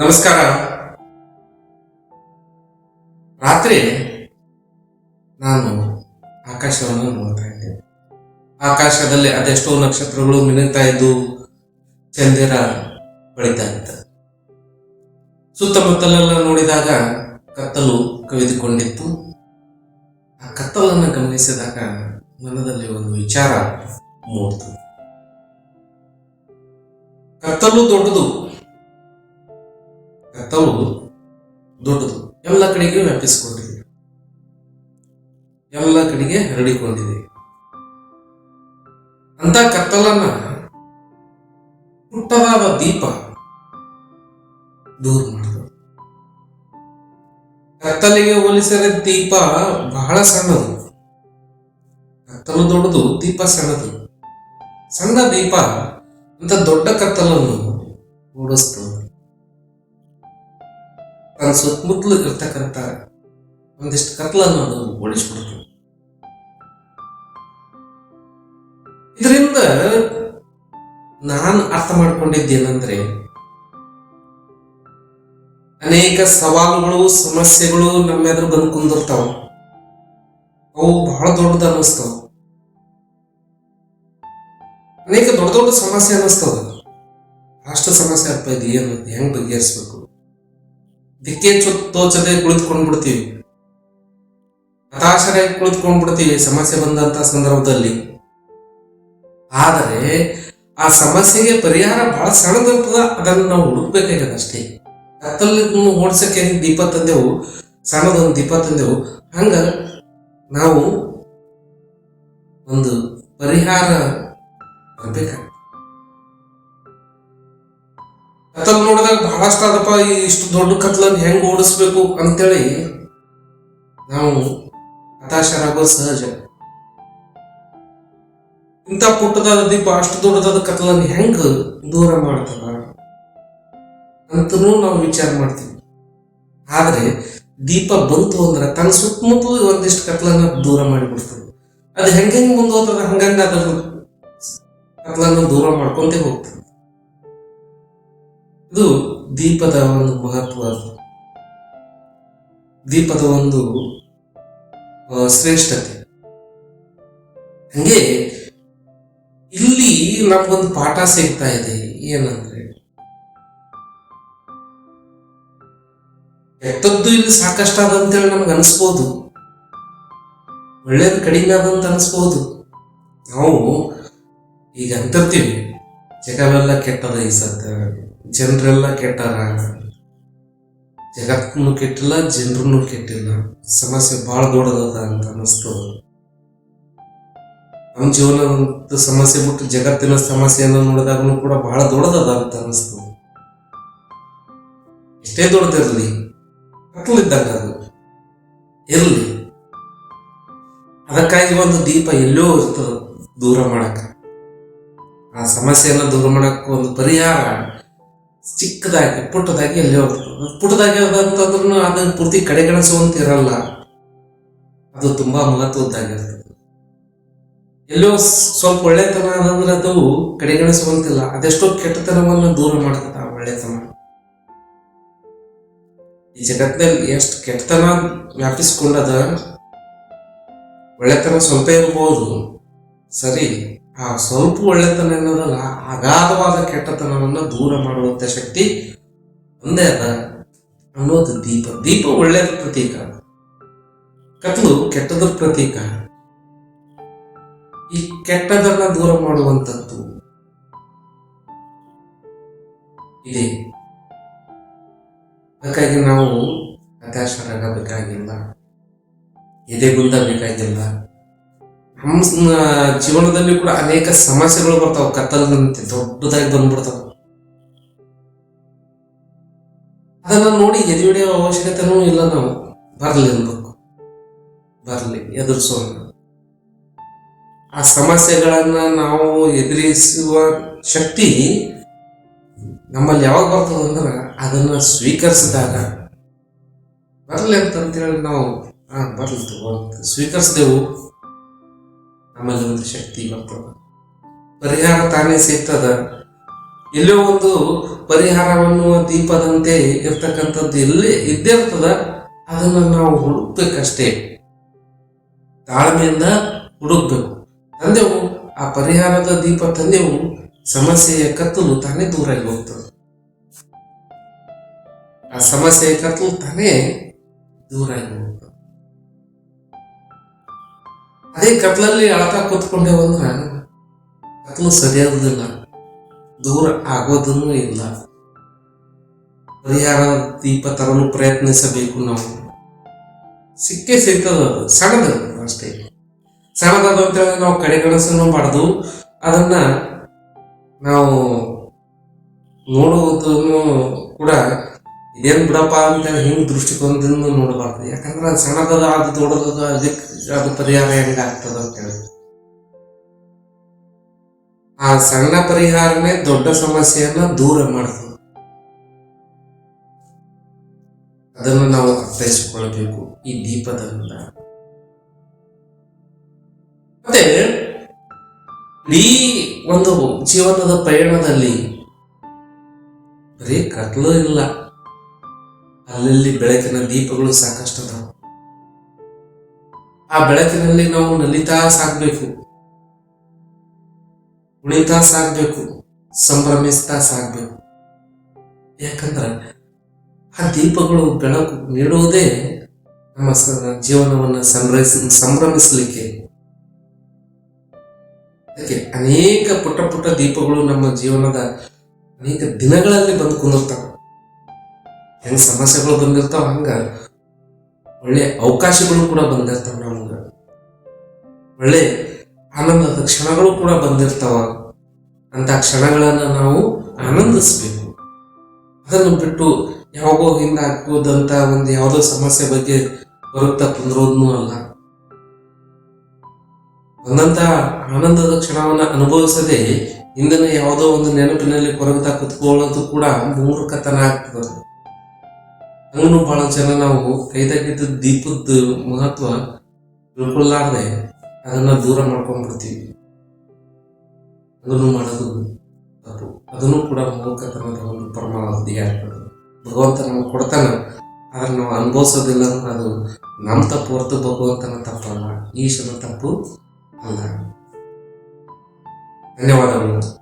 ನಮಸ್ಕಾರ. ರಾತ್ರಿ ನಾನು ಆಕಾಶವನ್ನು ನೋಡ್ತಾ ಇದ್ದೆ. ಆಕಾಶದಲ್ಲಿ ಅದೆಷ್ಟೋ ನಕ್ಷತ್ರಗಳು ಮಿನುಗ್ತಾ ಇದ್ದು ಚಂದಿರ ಬಳಿತಾ ಇತ್ತು. ಸುತ್ತಮುತ್ತಲೆಲ್ಲ ನೋಡಿದಾಗ ಕತ್ತಲು ಕವಿದುಕೊಂಡಿತ್ತು. ಆ ಕತ್ತಲನ್ನು ಗಮನಿಸಿದಾಗ ಮನದಲ್ಲಿ ಒಂದು ವಿಚಾರ ಮೂಡ್ತು. ಕತ್ತಲು ದೊಡ್ಡದು ಕತ್ತಲು ದೊಡ್ಡದು. ಎಲ್ಲ ಕಡೆಗೆ ವ್ಯಾಪಿಸಿಕೊಂಡಿದೆ. ಎಲ್ಲ ಕಡೆಗೆ ಹರಡಿಕೊಂಡಿದೆ. ಅಂತ ಕತ್ತಲನ್ನ ಪುಟ್ಟದಾದ ದೀಪ ದೂರ ಮಾಡಿದ್ರು. ಕತ್ತಲಿಗೆ ಹೋಲಿಸಿದರೆ ದೀಪ ಬಹಳ ಸಣ್ಣದು. ಕತ್ತಲು ದೊಡ್ಡದು, ದೀಪ ಸಣ್ಣದು. ಸಣ್ಣ ದೀಪ ಅಂತ ದೊಡ್ಡ ಕತ್ತಲನ್ನು ಇರ್ತಕ್ಕಂಥ ಒಂದಿಷ್ಟು ಕತ್ಲನ್ನು ಅದು ಓಡಿಸ್ಬಿಡ್ತು ಇದರಿಂದ ನಾನು ಅರ್ಥ ಮಾಡ್ಕೊಂಡಿದ್ದೇನೆಂದ್ರೆ, ಅನೇಕ ಸವಾಲುಗಳು, ಸಮಸ್ಯೆಗಳು ನಮ್ಮೆದುರು ಬಂದು ಕುಂದಿರ್ತಾವ. ಅವು ಬಹಳ ದೊಡ್ಡದ ಅನ್ನಿಸ್ತಾವ. ಅನೇಕ ದೊಡ್ಡ ದೊಡ್ಡ ಸಮಸ್ಯೆ ಅನ್ನಿಸ್ತದ. ಅಷ್ಟು ಸಮಸ್ಯೆ ಅಪ್ಪ ಇದು ಏನು, ಹೆಂಗ್ ಬಗೆಹರಿಸ್ಬೇಕು? ದಿಕ್ಕೆ ಕುಳಿತುಕೊಂಡು ತೋಚದೆ ಕುಳಿತುಕೊಂಡ್ಬಿಡ್ತೀವಿ. ಹತಾಶರಾಗಿ ಕುಳಿತುಕೊಂಡ್ಬಿಡ್ತೀವಿ ಸಮಸ್ಯೆ ಬಂದಂತ ಸಂದರ್ಭದಲ್ಲಿ. ಆದರೆ ಆ ಸಮಸ್ಯೆಗೆ ಪರಿಹಾರ ಬಹಳ ಸಣ್ಣದಿರ್ತದ ಅದನ್ನು ನಾವು ಹುಡುಕ್ಬೇಕಾಗ್ಯದ ಅಷ್ಟೇ. ಕತ್ತಲನ್ನು ಓಡಿಸಕ್ಕೆ ದೀಪ ತಂದೆವು? ಸಣ್ಣದೊಂದು ದೀಪ ತಂದೆವು. ಹಂಗ ನಾವು ಒಂದು ಪರಿಹಾರ ಬರ್ಬೇಕಾಗ್ತದೆ ನೋಡಿದಾಗ ಬಹಳಷ್ಟು ಅದಪ್ಪ ಈ ಇಷ್ಟು ದೊಡ್ಡ ಕತ್ಲನ್ನು ಹೆಂಗ್ ಓಡಿಸ್ಬೇಕು ಅಂತೇಳಿ ನಾವು ಹತಾಶರಾಗೋದು ಸಹಜ. ಇಂಥ ಪುಟ್ಟದಾದ ದೀಪ, ಅಷ್ಟು ದೊಡ್ಡದಾದ ಕತ್ಲನ್ನು ಹೆಂಗ್ ದೂರ ಮಾಡ್ತಾರ ಅಂತನೂ ನಾವು ವಿಚಾರ ಮಾಡ್ತೀವಿ. ಆದರೆ ದೀಪ ಬಂತು ಅಂದ್ರೆ ತನ್ನ ಸುತ್ತಮುತ್ತಲು ಒಂದಿಷ್ಟು ಕತ್ಲನ್ನ ದೂರ ಮಾಡಿಬಿಡ್ತದೆ. ಅದು ಹೆಂಗೆ ಹೆಂಗೆ ಮುಂದೋದ್ರೆ ಹಂಗಂಗೆ ಅದ್ರ ಕತ್ಲನ್ನು ದೂರ ಮಾಡ್ಕೊಂತೇ ಹೋಗ್ತದೆ. ಇದು ದೀಪದ ಒಂದು ಮಹತ್ವ ದೀಪದ ಒಂದು ಶ್ರೇಷ್ಠತೆ. ಹಂಗೆ ಇಲ್ಲಿ ನಮಗೊಂದು ಪಾಠ ಸಿಗ್ತಾ ಇದೆ, ಏನಂದ್ರೆ, ಕೆಟ್ಟದ್ದು ಇಲ್ಲಿ ಸಾಕಷ್ಟು ಹೇಳಿ ನಮ್ಗೆ ಅನಿಸ್ಬೋದು. ಒಳ್ಳೇದು ಕಡಿಮೆ ಆದಂತ ಅನಿಸ್ಬೋದು. ನಾವು ಈಗ ಅಂತಿರ್ತೀವಿ, ಜಗವೆಲ್ಲ ಕೆಟ್ಟದ ಈ ಸತ್ತ ಜನರೆಲ್ಲ ಕೆಟ್ಟಾರ. ಜಗತ್ತನ್ನು ಕೆಟ್ಟಿಲ್ಲ, ಜನರನ್ನು ಕೆಟ್ಟಿಲ್ಲ. ಸಮಸ್ಯೆ ಬಹಳ ದೊಡ್ಡದದ ಅಂತ ಅನ್ನಿಸ್ತು. ನಮ್ಮ ಜೀವನದ ಸಮಸ್ಯೆ ಬಿಟ್ಟು ಜಗತ್ತಿನ ಸಮಸ್ಯೆಯನ್ನು ನೋಡಿದಾಗ್ನು ಕೂಡ ಬಹಳ ದೊಡ್ಡದದ ಅಂತ ಅನ್ನಿಸ್ತು. ಎಷ್ಟೇ ದೊಡ್ಡದಿರಲಿ ಕತ್ಲಿದ್ದಂಗ ಅದು. ಇರಲಿ. ಅದಕ್ಕಾಗಿ ಒಂದು ದೀಪ ಎಲ್ಲೋ ಇರ್ತದ ದೂರ ಮಾಡಕ ಆ ಸಮಸ್ಯೆಯನ್ನು ದೂರ ಮಾಡಕ್ಕೂ ಒಂದು ಪರಿಹಾರ. ಚಿಕ್ಕದಾಗಿ, ಪುಟ್ಟದಾಗಿ ಅಲ್ಲಿ ಹೋಗ್ತದೆ ಪುಟ್ಟದಾಗಿ ಹೋದಂತಂದ್ರೂ ಅದನ್ನು ಪೂರ್ತಿ ಕಡೆಗಣಿಸುವಂತ ಇರಲ್ಲ. ಅದು ತುಂಬಾ ಮಹತ್ವದ್ದಾಗಿರ್ತದೆ ಎಲ್ಲೋ ಸ್ವಲ್ಪ ಒಳ್ಳೆತನ ಅಂದ್ರೆ ಅದು ಕಡೆಗಣಿಸುವಂತಿಲ್ಲ. ಅದೆಷ್ಟೋ ಕೆಟ್ಟತನವನ್ನು ದೂರ ಮಾಡ್ತದೆ ಒಳ್ಳೆತನ. ಈ ಜಗತ್ತಿನಲ್ಲಿ ಎಷ್ಟು ಕೆಟ್ಟತನ ವ್ಯಾಪಿಸ್ಕೊಂಡದ ಒಳ್ಳೆತನ ಸ್ವಲ್ಪ ಇರ್ಬೋದು. ಸರಿ. ಆ ಸ್ವಲ್ಪ ಒಳ್ಳೆತನ ಅನ್ನೋದಲ್ಲ ಅಗಾಧವಾದ ಕೆಟ್ಟತನವನ್ನು ದೂರ ಮಾಡುವಂತ ಶಕ್ತಿ ಒಂದೇ ಅದ ಅನ್ನೋದು ದೀಪ. ದೀಪ ಒಳ್ಳೆಯದ ಪ್ರತೀಕ. ಕತ್ಲು ಕೆಟ್ಟದ ಪ್ರತೀಕ. ಈ ಕೆಟ್ಟದನ್ನ ದೂರ ಮಾಡುವಂಥದ್ದು ಇದೆ. ಅದಕ್ಕಾಗಿ ನಾವು ಹತಾಶರಾಗಬೇಕಾಗಿಲ್ಲ ಎದೆಗುಂದಬೇಕಾಗಿಲ್ಲ. ನಮ್ಮ ಜೀವನದಲ್ಲಿ ಕೂಡ ಅನೇಕ ಸಮಸ್ಯೆಗಳು ಬರ್ತಾವೆ ಕತ್ತಲದಂತೆ ದೊಡ್ಡದಾಗಿ ಬಂದ್ಬಿಡ್ತಾವೆ. ಅದನ್ನ ನೋಡಿ ಎದೆ ಅವಶ್ಯಕತೆನೂ ಇಲ್ಲ ನಾವು. ಬರಲಿ ಅನ್ಬೇಕು. ಬರಲಿ, ಎದುರಿಸೋಣ. ಆ ಸಮಸ್ಯೆಗಳನ್ನ ನಾವು ಎದುರಿಸುವ ಶಕ್ತಿ ನಮ್ಮಲ್ಲಿ ಯಾವಾಗ ಬರ್ತದೆ ಅಂದ್ರೆ ಅದನ್ನ ಸ್ವೀಕರಿಸಿದಾಗ. ಬರಲಿ ಅಂತಂತೇಳಿ ನಾವು ಹಾ ಬರ್ಲಿ ಸ್ವೀಕರಿಸಿದೆವು. ನಮ್ಮಲ್ಲಿ ಒಂದು ಶಕ್ತಿ ಬರ್ತದ ಪರಿಹಾರ ತಾನೇ ಸಿಗ್ತದ. ಎಲ್ಲೋ ಒಂದು ಪರಿಹಾರವನ್ನು ದೀಪದಂತೆ ಇರ್ತಕ್ಕಂಥದ್ದು ಎಲ್ಲೇ ಇದ್ದೇ ಇರ್ತದ, ಅದನ್ನು ನಾವು ಹುಡುಕ್ಬೇಕಷ್ಟೇ. ತಾಳ್ಮೆಯಿಂದ ಹುಡುಕ್ಬೇಕು. ತಂದೆವು ಆ ಪರಿಹಾರದ ದೀಪ ತಂದೆವು ಸಮಸ್ಯೆಯ ಕತ್ತಲು ತಾನೇ ದೂರಾಗಿ ಹೋಗ್ತದೆ. ಆ ಸಮಸ್ಯೆಯ ಕತ್ತಲು ತಾನೇ ದೂರ ಹೋಗ್ತದೆ. ಅದೇ ಕತ್ಲಲ್ಲಿ ಅಳತ ಕೂತ್ಕೊಂಡೇವು ಅಂದ್ರೆ ಕತ್ಲು ಸರಿಯಾದಿಲ್ಲ ದೂರ ಆಗೋದನ್ನು ಇಲ್ಲ. ಪರಿಹಾರ ದೀಪ ತರಲು ಪ್ರಯತ್ನಿಸಬೇಕು ನಾವು. ಸಿಕ್ಕೇ ಸಿಗ್ತದ ಅದು. ಸಣ್ಣದು ಅಷ್ಟೇ. ಸಣ್ಣದದು ಅಂತೇಳಿ ನಾವು ಕಡೆಗಣಿಸಲು ಮಾಡದು. ಅದನ್ನ ನಾವು ನೋಡುವುದನ್ನು ಕೂಡ ಇದೇನ್ ಬಿಡಪ್ಪ ಅಂತೇಳಿ ಹಿಂಗ್ ದೃಷ್ಟಿಕೋನದಿಂದ ನೋಡಬಾರ್ದು? ಯಾಕಂದ್ರೆ ಅದು ಅದು ದೊಡ್ಡದ ಅದಕ್ಕೆ ಅದು ಪರಿಹಾರ ಹೆಂಗ ಆಗ್ತದ ಅಂತೇಳಿ ಆ ಸಣ್ಣ ಪರಿಹಾರನೇ ದೊಡ್ಡ ಸಮಸ್ಯೆಯನ್ನ ದೂರ ಮಾಡ್ತದೆ. ಅದನ್ನು ನಾವು ಅರ್ಥೈಸಿಕೊಳ್ಬೇಕು ಈ ದೀಪದಿಂದ. ಮತ್ತೆ ಈ ಒಂದು ಜೀವನದ ಪಯಣದಲ್ಲಿ ಬರೀ ಕತ್ಲು ಇಲ್ಲ. ಅಲ್ಲಲ್ಲಿ ಬೆಳಕಿನ ದೀಪಗಳು ಸಾಕಷ್ಟು ಅದಾವ ಆ ಬೆಳಕಿನಲ್ಲಿ ನಾವು ನಲಿತಾ ಸಾಕ್ಬೇಕು. ಕುಣಿತಾ ಸಾಕ್ಬೇಕು. ಸಂಭ್ರಮಿಸ್ತಾ ಸಾಗ್ಬೇಕು ಯಾಕಂದ್ರೆ ಆ ದೀಪಗಳು ಬೆಳಕು ನೀಡುವುದೇ ನಮ್ಮ ಜೀವನವನ್ನು ಸಂಭ್ರಮಿಸ್, ಸಂಭ್ರಮಿಸಲಿಕ್ಕೆ. ಅದಕ್ಕೆ ಅನೇಕ ಪುಟ್ಟ ಪುಟ್ಟ ದೀಪಗಳು ನಮ್ಮ ಜೀವನದ ಅನೇಕ ದಿನಗಳಲ್ಲಿ ಬಂದು ಕುಂದಿರ್ತಾವ. ಹೆಂಗ್ ಸಮಸ್ಯೆಗಳು ಬಂದಿರ್ತಾವ ಹಂಗೆ? ಒಳ್ಳೆ ಅವಕಾಶಗಳು ಕೂಡ ಬಂದಿರ್ತಾವ ನಮ್ಗ. ಒಳ್ಳೆ ಆನಂದದ ಕ್ಷಣಗಳು ಕೂಡ ಬಂದಿರ್ತಾವ. ಅಂತ ಕ್ಷಣಗಳನ್ನು ನಾವು ಆನಂದಿಸ್ಬೇಕು. ಅದನ್ನು ಬಿಟ್ಟು ಯಾವಾಗೋ ಹಿಂದೆ ಹಾಕೋದಂತ ಒಂದು ಯಾವುದೋ ಸಮಸ್ಯೆ ಬಗ್ಗೆ ಬರುತ್ತಾ ಕುಂದ್ರೋದ್ನೂ ಅಲ್ಲ. ಬಂದಂತ ಆನಂದದ ಕ್ಷಣವನ್ನ ಅನುಭವಿಸದೆ ಹಿಂದಿನ ಯಾವುದೋ ಒಂದು ನೆನಪಿನಲ್ಲಿ ಕೊರಗುತ್ತಾ ಕುತ್ಕೊಳ್ಳೋದು ಕೂಡ ಮೂರ್ಖತನ ಆಗ್ತದೆ. ಹಂಗೂ ಬಹಳ ಜನ ನಾವು ಕೈದಾಗಿದ್ದ ದೀಪದ ಮಹತ್ವ ತಿಳ್ಕೊಳ್ಳಾರ್ದೆ ಅದನ್ನ ದೂರ ಮಾಡ್ಕೊಂಡ್ಬಿಡ್ತೀವಿ. ಅದನ್ನು ಮಾಡೋದು ತಪ್ಪು. ಅದನ್ನು ಕೂಡ ಮೂರ್ಖತನದ ಒಂದು ಪರಮಾವಧಿ ಆಗ್ತದೆ. ಭಗವಂತ ನಮ್ಗೆ ಕೊಡ್ತಾನ. ಆದ್ರೆ ನಾವು ಅನುಭವಿಸೋದಿಲ್ಲ ಅಂದ್ರೆ ಅದು ನಮ್ಮ ತಪ್ಪು ಹೊರತು ಭಗವಂತನ ತಪ್ಪಲ್ಲ. ಈಶನ ತಪ್ಪು ಅಲ್ಲ. ಧನ್ಯವಾದಗಳು.